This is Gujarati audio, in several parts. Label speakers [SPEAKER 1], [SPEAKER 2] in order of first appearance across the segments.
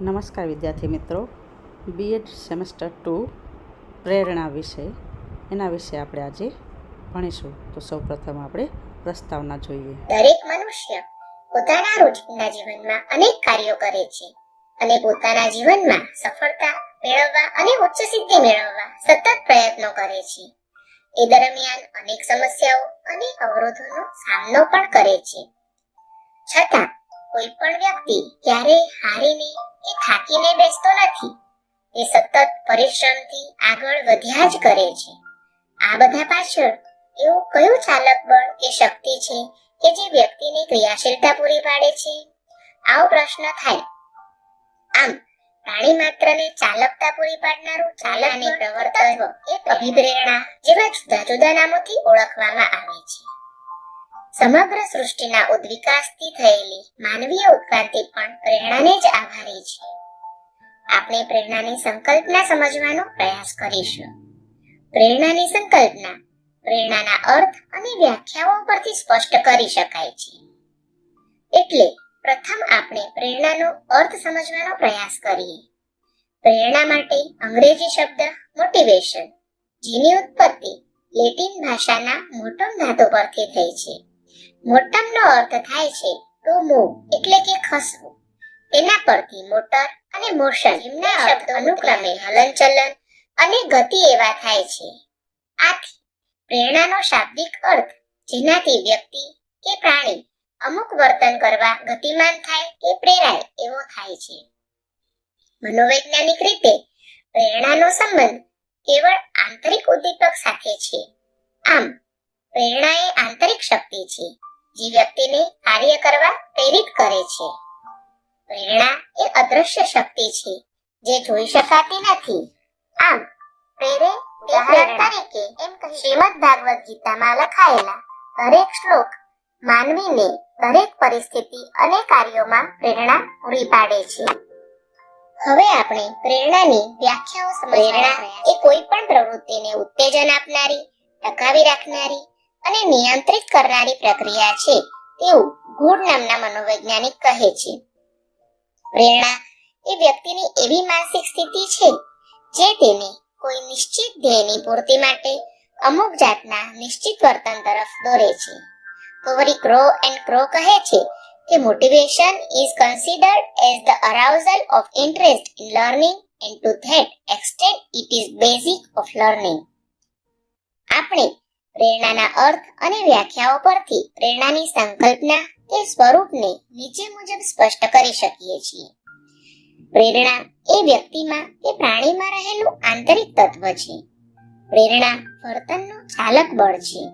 [SPEAKER 1] નમસ્કાર વિદ્યાર્થી મિત્રો. બીએડ સેમેસ્ટર ટુ પ્રેરણા વિષય. એના વિશે આપણે આજે ભણીશું. તો સૌપ્રથમ આપણે પ્રસ્તાવના જોઈએ.
[SPEAKER 2] દરેક મનુષ્ય પોતાના રોજિંદા જીવનમાં અનેક કાર્યો કરે છે અને પોતાના જીવનમાં સફળતા મેળવવા અને ઉચ્ચ સિદ્ધિ મેળવવા સતત પ્રયત્નો કરે છે. એ દરમિયાન અનેક સમસ્યાઓ અને અવરોધોનો સામનો પણ કરે છે. છતાં કોઈ પણ વ્યક્તિ ક્યારેય હારીને કે થાકીને બેસતો નથી તે સતત પરિશ્રમથી આગળ વધ્યા જ કરે છે. આ બધા પાછળ એવું કયું ચાલક બળ કે શક્તિ છે કે જે વ્યક્તિને ક્રિયાશીલતા પૂરી પાડે છે? આવો પ્રશ્ન થાય. આમ, પ્રાણી માત્રને ચાલકતા પૂરી પાડનારું ચાલક અને પ્રવર્તન એ અભિપ્રેરણા જેવા જુદા જુદા નામોથી ઓળખવામાં આવે છે. સમગ્ર સૃષ્ટિના ઉદ્વિકાસથી થયેલી માનવીય ઉત્ક્રાંતિ પણ પ્રેરણાને જ આભારી છે. આપણે પ્રેરણાની સંકલ્પના સમજવાનો પ્રયાસ કરીશું. પ્રેરણાની સંકલ્પના, પ્રેરણાના અર્થ અને વ્યાખ્યાઓ પરથી સ્પષ્ટ કરી શકાય છે. એટલે પ્રથમ આપણે પ્રેરણાનો અર્થ સમજવાનો પ્રયાસ કરીએ. પ્રેરણા માટે અંગ્રેજી શબ્દ મોટિવેશન જેની ઉત્પત્તિ લેટિન ભાષાના મોટમ ધાતુ પરથી થઈ છે. મોટમનો અર્થ થાય છે ટુ મૂવ એટલે કે ખસવું. તેના પરથી મોટર અને મોશન એમના શબ્દો અનુક્રમે હલનચલન અને ગતિ એવા થાય છે. આથી પ્રેરણાનો શાબ્દિક અર્થ જેનાથી વ્યક્તિ કે પ્રાણી અમુક વર્તન કરવા ગતિમાન થાય કે પ્રેરાય એવો થાય છે. મનોવૈજ્ઞાનિક રીતે પ્રેરણાનો સંબંધ કેવળ આંતરિક ઉદ્દીપક સાથે છે આમ પ્રેરણા એ આંતરિક શક્તિ છે. જે વ્યક્તિને કાર્ય કરવા પ્રેરિત કરે છે. પ્રેરણા એ અદ્રશ્ય શક્તિ છે જે જોઈ શકાતી નથી. આમ પ્રેરે ઉદાહરણ તરીકે એમ કહી શ્રીમદ ભાગવત ગીતામાં લખાયેલા દરેક શ્લોક માનવીને દરેક પરિસ્થિતિ અને કાર્યોમાં પ્રેરણા પૂરી પાડે છે. હવે આપણે પ્રેરણાની વ્યાખ્યાઓ સમજવાના એ કોઈ પણ પ્રવૃત્તિને ઉત્તેજન આપનારી ટકાવી રાખનારી અને નિયંત્રિત કરનારી પ્રક્રિયા છે. તેવું ગુડ નામના મનોવૈજ્ઞાનિક કહે છે. પ્રેરણા એ વ્યક્તિની એવી માનસિક સ્થિતિ છે, જે તેને કોઈ નિશ્ચિત ધ્યેયની પૂર્તિ માટે અમુક જાતના નિશ્ચિત વર્તન તરફ દોરે છે. તો ક્રો એન્ડ ક્રો કહે છે કે motivation is considered as the arousal of interest in learning and to that extent it is basic of learning આપણે પ્રેરણાના અર્થ અને વ્યાખ્યાઓ પરથી પ્રેરણાની સંકલ્પના કે સ્વરૂપને નીચે મુજબ સ્પષ્ટ કરી શકીએ છીએ. પ્રેરણા એ વ્યક્તિમાં કે પ્રાણીમાં રહેલું આંતરિક તત્વ છે. પ્રેરણા વર્તનનું ચાલક બળ છે.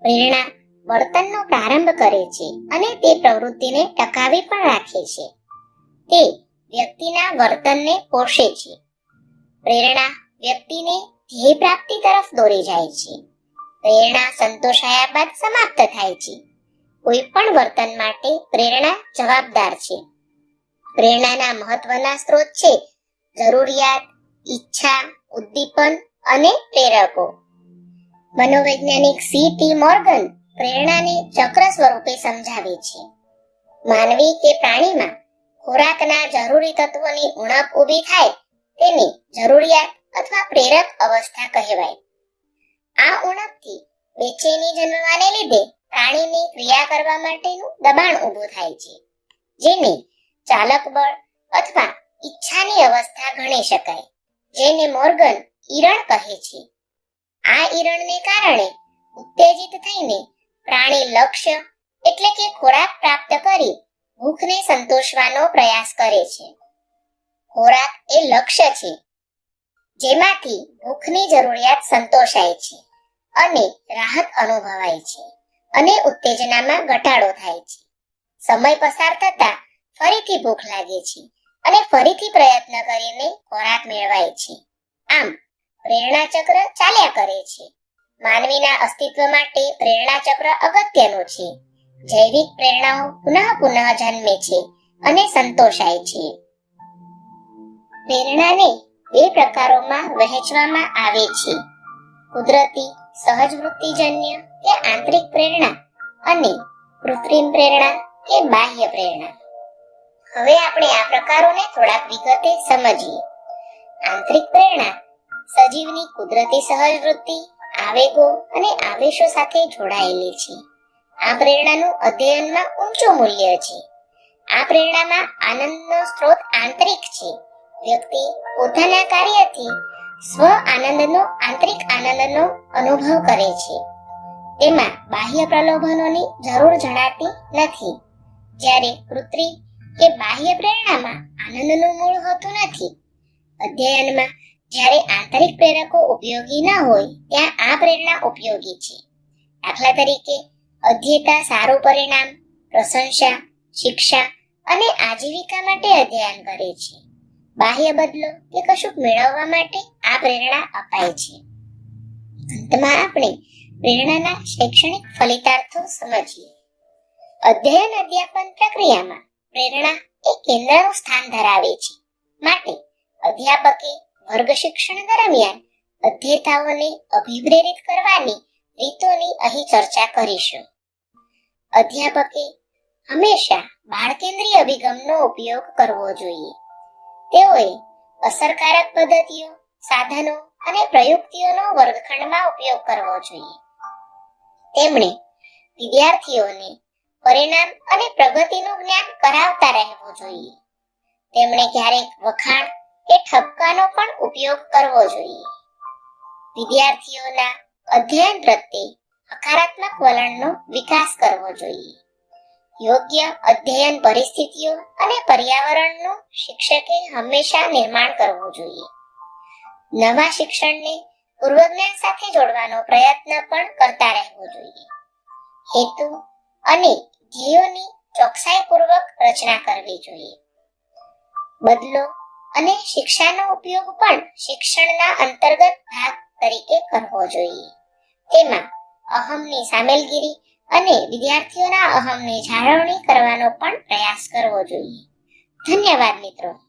[SPEAKER 2] પ્રેરણા વર્તનનો પ્રારંભ કરે છે અને તે પ્રવૃત્તિને ટકાવી પણ રાખે છે. તે વ્યક્તિના વર્તનને પોષે છે. પ્રેરણા વ્યક્તિને ધ્યેય પ્રાપ્તિ તરફ દોરી જાય છે. પ્રેરણા સંતોષાયા બાદ સમાપ્ત થાય છે. કોઈ પણ વર્તન માટે પ્રેરણા જવાબદાર છે. પ્રેરણાના મહત્વના સ્ત્રોત છે જરૂરિયાત, ઈચ્છા, ઉદ્દીપન અને પ્રેરકો. મનોવૈજ્ઞાનિક સી ટી મોર્ગન પ્રેરણાને ચક્ર સ્વરૂપે સમજાવે છે. માનવી કે પ્રાણીમાં ખોરાકના જરૂરી તત્વોની ઉણપ ઊભી થાય તેને જરૂરિયાત અથવા પ્રેરક અવસ્થા કહેવાય. આ ઉણપથી બેચેની જન્મવાને લીધે પ્રાણીની ક્રિયા કરવા માટેનું દબાણ ઊભું થાય છે, જેને ચાલક બળ અથવા ઈચ્છાની અવસ્થા ગણી શકાય, જેને મોર્ગન ઈરણ કહે છે. આ ઈરણને કારણે ઉત્તેજિત થઈને પ્રાણી લક્ષ્ય એટલે કે ખોરાક પ્રાપ્ત કરી ભૂખને સંતોષવાનો પ્રયાસ કરે છે. ખોરાક એ લક્ષ્ય છે, જેમાંથી ભૂખની જરૂરિયાત સંતોષાય છે. અને રાહત અનુભવાય છે અને ઉત્તેજનામાં ઘટાડો થાય છે. સમય પસાર થતા ફરીથી ભૂખ લાગે છે અને ફરીથી પ્રયત્ન કરીને ખોરાક મેળવાય છે. આમ, પ્રેરણા ચક્ર ચાલ્યા કરે છે. માનવીના અસ્તિત્વ માટે પ્રેરણા ચક્ર અગત્યનું છે. જૈવિક પ્રેરણાઓ પુનઃ પુનઃ જન્મે છે અને સંતોષાય છે. પ્રેરણાને બે પ્રકારોમાં વહેંચવામાં આવે છે. કુદરતી સહજ વૃત્તિજન્ય કે આંતરિક પ્રેરણા અને કૃત્રિમ પ્રેરણા કે બાહ્ય પ્રેરણા? હવે આપણે આ પ્રકારોને થોડાક વિગતે સમજીએ. આંતરિક પ્રેરણા સજીવની કુદરતી સહજ વૃત્તિ આવેગો અને આવેશો સાથે જોડાયેલી છે. આ પ્રેરણાનું અધ્યયનમાં ઊંચું મૂલ્ય છે. આ પ્રેરણામાં આનંદનો સ્ત્રોત આંતરિક છે. વ્યક્તિ પોતાના કાર્યથી સ્વ આનંદનો, આંતરિક આનંદનો અનુભવ કરે છે. તેમાં બાહ્ય પ્રલોભનોની જરૂર જણાતી નથી. જ્યારે કૃત્રિમ કે બાહ્ય પ્રેરણામાં આનંદનું મૂળ હોતું નથી. અધ્યયનમાં જ્યારે આંતરિક પ્રેરકો ઉપયોગી ન હોય, ત્યાં આ પ્રેરણા ઉપયોગી છે. દાખલા તરીકે, અધ્યેતા સારું પરિણામ, પ્રશંસા, શિક્ષા અને આજીવિકા માટે અધ્યયન કરે છે. બાહ્ય બદલો કે કશુંક મેળવવા માટે પ્રેરણા અપાય છે. અંતમાં આપણે પ્રેરણાના શૈક્ષણિક ફલિતાર્થો સમજીએ. અધ્યયન અધ્યાપન પ્રક્રિયામાં પ્રેરણા એ કેન્દ્રનું સ્થાન ધરાવે છે. માટે અધ્યાપકે વર્ગ શિક્ષણ દરમિયાન અધ્યેતાઓને અભિપ્રેરિત કરવાની રીતોની અહીં ચર્ચા કરીશું. અધ્યાપકે હંમેશા બાળ કેન્દ્રીય અભિગમનો ઉપયોગ કરવો જોઈએ. તેઓએ અસરકારક પદ્ધતિઓ સાધનો અને પ્રયુક્તિઓનો વર્ગખંડમાં ઉપયોગ કરવો જોઈએ. તેમણે વિદ્યાર્થીઓને પરિણામ અને પ્રગતિનું જ્ઞાન કરાવતા રહેવું જોઈએ. તેમણે ક્યારેક વખાણ કે ઠપકાનો પણ ઉપયોગ કરવો જોઈએ. વિદ્યાર્થીઓના અધ્યયન પ્રત્યે હકારાત્મક વલણનો વિકાસ કરવો જોઈએ. યોગ્ય અધ્યયન પરિસ્થિતિઓ અને પર્યાવરણનું શિક્ષકે હંમેશા નિર્માણ કરવું જોઈએ. નવા શિક્ષણને પૂર્વજ્ઞાન સાથે જોડવાનો પ્રયત્ન પણ કરતા રહેવો જોઈએ. હેતુ અને ધ્યેયોની ચોકસાઈપૂર્વક રચના કરવી જોઈએ. બદલો અને શિક્ષાનો ઉપયોગ પણ શિક્ષણના અંતર્ગત ભાગ તરીકે કરવો જોઈએ. તેમાં અહમની સામેલગીરી અને વિદ્યાર્થીઓના અહમની જાળવણી કરવાનો પણ પ્રયાસ કરવો જોઈએ. ધન્યવાદ મિત્રો.